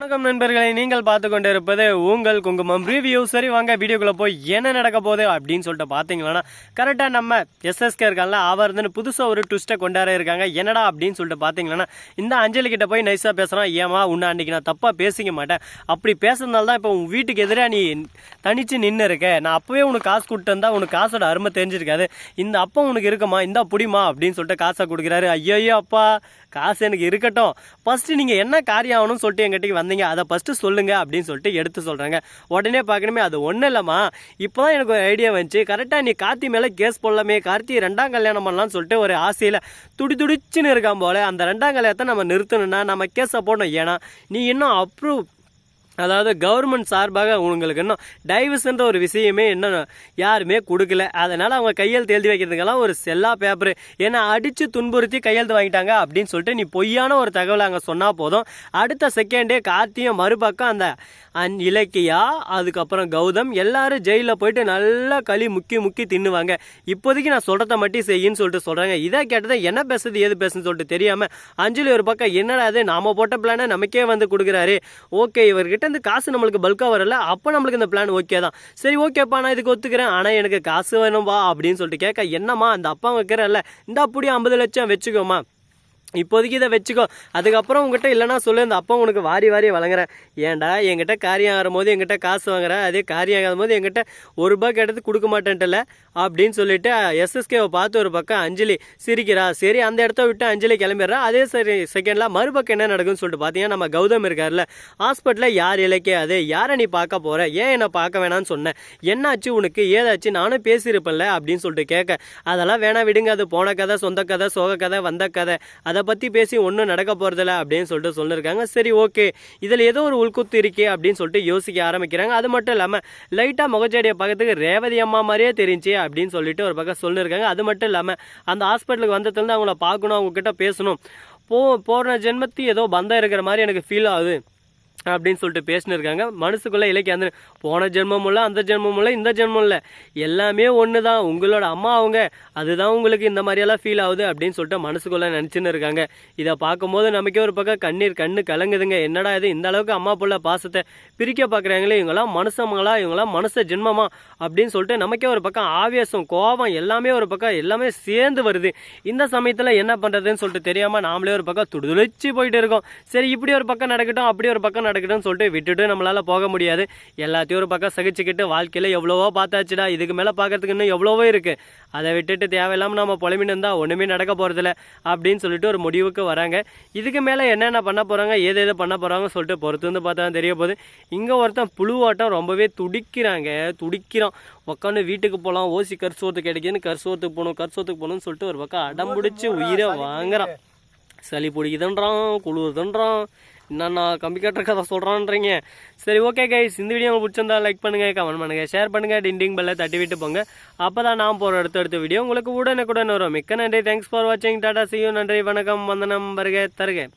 வணக்கம் நண்பர்களை நீங்கள் பார்த்து கொண்டிருப்பது உங்கள் குங்குமம் ரிவ்யூ சரி வாங்க வீடியோக்குள்ள போய் என்ன நடக்க போகுது அப்படின்னு சொல்லிட்டு பார்த்தீங்கன்னா கரெக்டாக நம்ம எஸ்எஸ்கே இருக்காங்கல்ல அவர் வந்து புதுசாக ஒரு ட்விஸ்ட்டை கொண்டாட இருக்காங்க. என்னடா அப்படின்னு சொல்லிட்டு பார்த்தீங்கன்னா இந்த அஞ்சலி கிட்ட போய் நைஸாக பேசுகிறான் ஏமா உன்னை அன்னைக்கு நான் தப்பாக பேசிக்க மாட்டேன். அப்படி பேசுறதுனால தான் இப்போ உன் வீட்டுக்கு எதிராக நீ தனிச்சு நின்று இருக்க. நான் அப்போவே உனக்கு காசு கொடுத்துருந்தா உனக்கு காசோட அருமை தெரிஞ்சிருக்காது. இந்த அப்பா உனக்கு இருக்குமா? இந்தா புடிமா அப்படின்னு சொல்லிட்டு காசை கொடுக்குறாரு. ஐயோ அப்பா காசு எனக்கு இருக்கட்டும். ஃபர்ஸ்ட் நீங்க என்ன காரியம் ஆகணும்னு சொல்லிட்டு எங்கிட்ட வந்தீங்க அதை ஃபஸ்ட்டு சொல்லுங்க அப்படின்னு சொல்லிட்டு எடுத்து சொல்கிறாங்க உடனே பார்க்கணுமே அது ஒன்றும் இல்லைம்மா. இப்போ தான் எனக்கு ஒரு ஐடியா வந்துச்சு. கரெக்டாக நீ கார்த்தி மேலே கேஸ் போடலாமே. கார்த்தி ரெண்டாம் கல்யாணம் பண்ணலாம்னு சொல்லிட்டு ஒரு ஆசையில் துடி துடிச்சுன்னு இருக்கான் போல. அந்த ரெண்டாம் கல்யாணத்தை நம்ம நிறுத்தணும்னா நம்ம கேஸை போடணும். ஏன்னா நீ இன்னும் அப்ரூவ் அதாவது கவர்மெண்ட் சார்பாக உங்களுக்கு இன்னும் டைவர்ஸ்ன்ற ஒரு விஷயமே இன்னும் யாருமே கொடுக்கல. அதனால் அவங்க கையெழுத்து எழுதி வைக்கிறதுக்கெல்லாம் ஒரு செல்லா பேப்பர் ஏன்னா அடித்து துன்புறுத்தி கையெழுத்து வாங்கிட்டாங்க அப்படின்னு சொல்லிட்டு நீ பொய்யான ஒரு தகவலை அங்கே சொன்னால் போதும். அடுத்த செகண்டே கார்த்தியும் மறுபக்கம் அந்த அந் இலக்கியா அதுக்கப்புறம் கௌதம் எல்லாரும் ஜெயிலில் போயிட்டு நல்லா களி முக்கி முக்கி தின்னுவாங்க. இப்போதைக்கு நான் சொல்கிறத மட்டும் செய்யின்னு சொல்லிட்டு சொல்கிறாங்க இதை கேட்டதை என்ன பேசுறது ஏது பேசுன்னு சொல்லிட்டு தெரியாமல் அஞ்சலி ஒரு பக்கம் என்னடா அது நாம போட்ட பிளானை நமக்கே வந்து கொடுக்குறாரு. ஓகே இவர்கிட்ட இருந்து காசு நம்மளுக்கு பல்காக வரல அப்போ நம்மளுக்கு இந்த பிளான் ஓகே தான். சரி ஓகேப்பா நான் இதுக்கு ஒத்துக்கிறேன். ஆனால் எனக்கு காசு வேணும்பா அப்படின்னு சொல்லிட்டு கேட்க என்னம்மா அந்த அப்பா வைக்கிறேன்ல இந்த அப்படியே ஐம்பது லட்சம் வச்சுக்கோமா இப்போதைக்கு இதை வச்சுக்கோ. அதுக்கப்புறம் உங்ககிட்ட இல்லைனா சொல்லு. இந்த அப்பா உனக்கு வாரி வாரி வழங்குறேன். ஏன்டா என்கிட்ட காரியம் ஆகிற போது என்கிட்ட காசு வாங்குற அதே காரியம் ஆகாத போது என்கிட்ட ஒரு ரூபாய் கேட்டது கொடுக்க மாட்டேன்ட்டல அப்படின்னு சொல்லிட்டு எஸ்எஸ்கேவை பார்த்து ஒரு பக்கம் அஞ்சலி சிரிக்கிறா. சரி அந்த இடத்த விட்டு அஞ்சலி கிளம்பிடுறா. அதே சரி செகண்டில் மறுபக்கம் என்ன நடக்கும்னு சொல்லிட்டு பார்த்தீங்கன்னா நம்ம கௌதம் இருக்கார்ல ஹாஸ்பிட்டலில் யார் இலக்கியாது யாரை நீ பார்க்க போற? ஏன் என்னை பார்க்க வேணாம்னு சொன்னேன் என்னாச்சு உனக்கு? ஏதாச்சு நானும் பேசியிருப்பேன்ல அப்படின்னு சொல்லிட்டு கேட்க. அதெல்லாம் வேணா விடுங்க. அது போன கதை சொந்த கதை சோக கதை வந்த கதை. அதை அதை பற்றி பேசி ஒன்றும் நடக்க போகிறதில்ல அப்படின்னு சொல்லிட்டு சொல்லியிருக்காங்க சரி ஓகே இதில் ஏதோ ஒரு உள்குத்து இருக்கே அப்படின்னு சொல்லிட்டு யோசிக்க ஆரம்பிக்கிறாங்க. அது மட்டும் இல்லாமல் லைட்டாக முகச்சடியை பார்க்கறதுக்கு ரேவதி அம்மா மாதிரியே தெரிஞ்சு அப்படின்னு சொல்லிட்டு ஒரு பக்கம் சொல்லியிருக்காங்க அது மட்டும் இல்லாமல் அந்த ஹாஸ்பிட்டலுக்கு வந்ததுலேருந்து அவங்கள பார்க்கணும் அவங்கக்கிட்ட பேசணும். போ போன ஜென்மத்தி ஏதோ பந்தம் இருக்கிற மாதிரி எனக்கு ஃபீல் ஆகுது. அப்படின்னு சொல்லிட்டு பேசினிருக்காங்க. மனசுக்குள்ளே இலக்கிய அந்த போன ஜென்மம் இல்லை அந்த ஜென்மம் இல்லை இந்த ஜென்மம் இல்லை. எல்லாமே ஒன்று தான் உங்களோட அம்மா அவங்க அதுதான் உங்களுக்கு இந்த மாதிரியெல்லாம் ஃபீல் ஆகுது அப்படின்னு சொல்லிட்டு மனசுக்குள்ளே நினச்சின்னு இருக்காங்க இதை பார்க்கும்போது நமக்கே ஒரு பக்கம் கண்ணீர் கண்ணு கலங்குதுங்க. என்னடா இது? இந்த அளவுக்கு அம்மா பிள்ளை பாசத்தை பிரிக்க பார்க்குறாங்களே இவங்களாம் மனுஷங்களா இவங்களாம் மனுஷ ஜென்மமா? அப்படின்னு சொல்லிட்டு நமக்கே ஒரு பக்கம் ஆவேசம் கோபம் எல்லாமே ஒரு பக்கம் எல்லாமே சேர்ந்து வருது. இந்த சமயத்தில் என்ன பண்ணுறதுன்னு சொல்லிட்டு தெரியாமல் நாமளே ஒரு பக்கம் துடிதுளிச்சு போயிட்டு இருக்கோம். சரி இப்படி ஒரு பக்கம் நடக்கட்டும் அப்படி ஒரு பக்கம் நடக்கட்டும்னு சொல்லிட்டு விட்டுட்டு நம்மளால போக முடியாது. எல்லாத்தையும் ஒரு பக்கம் சகிச்சுக்கிட்டு வாழ்க்கையில் எவ்வளவோ பார்த்தாச்சுடா இதுக்கு மேலே பார்க்கறதுக்கு இன்னும் எவ்வளவோ இருக்கு. அதை விட்டுட்டு தேவையில்லாமல் நம்ம புலமின்னு இருந்தால் ஒன்றுமே நடக்க போகிறதில்ல அப்படின்னு சொல்லிட்டு ஒரு முடிவுக்கு வராங்க. இதுக்கு மேலே என்னென்ன பண்ண போகிறாங்க ஏது எது பண்ண போகிறாங்க சொல்லிட்டு பொறுத்து வந்து பார்த்தா தெரிய போகுது. இங்கே ஒருத்தன் புழுவாட்டம் ரொம்பவே துடிக்கிறாங்க துடிக்கிறான். உட்காந்து வீட்டுக்கு போகலாம் ஓசி கரிசோத்து கிடைக்குதுன்னு கரிசோத்துக்கு போகணும் கரிசோத்துக்கு போகணும்னு சொல்லிட்டு ஒரு பக்கம் அடம் பிடிச்சி உயிரை வாங்குறான். சளி பிடிக்குதுன்றான் குளிருதுன்றான். என்னண்ணா கம்பி கட்டுற கதை சொல்கிறான்றீங்க சரி ஓகே கைஸ் இந்த வீடியோ உங்களுக்கு பிடிச்சிருந்தா லைக் பண்ணுங்கள் கமெண்ட் பண்ணுங்கள் ஷேர் பண்ணுங்கள் டிண்டிங் பெல்லை தட்டி விட்டு போங்க. அப்போ தான் நான் போகிற அடுத்த அடுத்த வீடியோ உங்களுக்கு உடனே கூட வரும். மிக்க நன்றி. தேங்க்ஸ் ஃபார் வாட்சிங் டாடா சியூ நன்றி வணக்கம். வந்தனம் வருக தருக.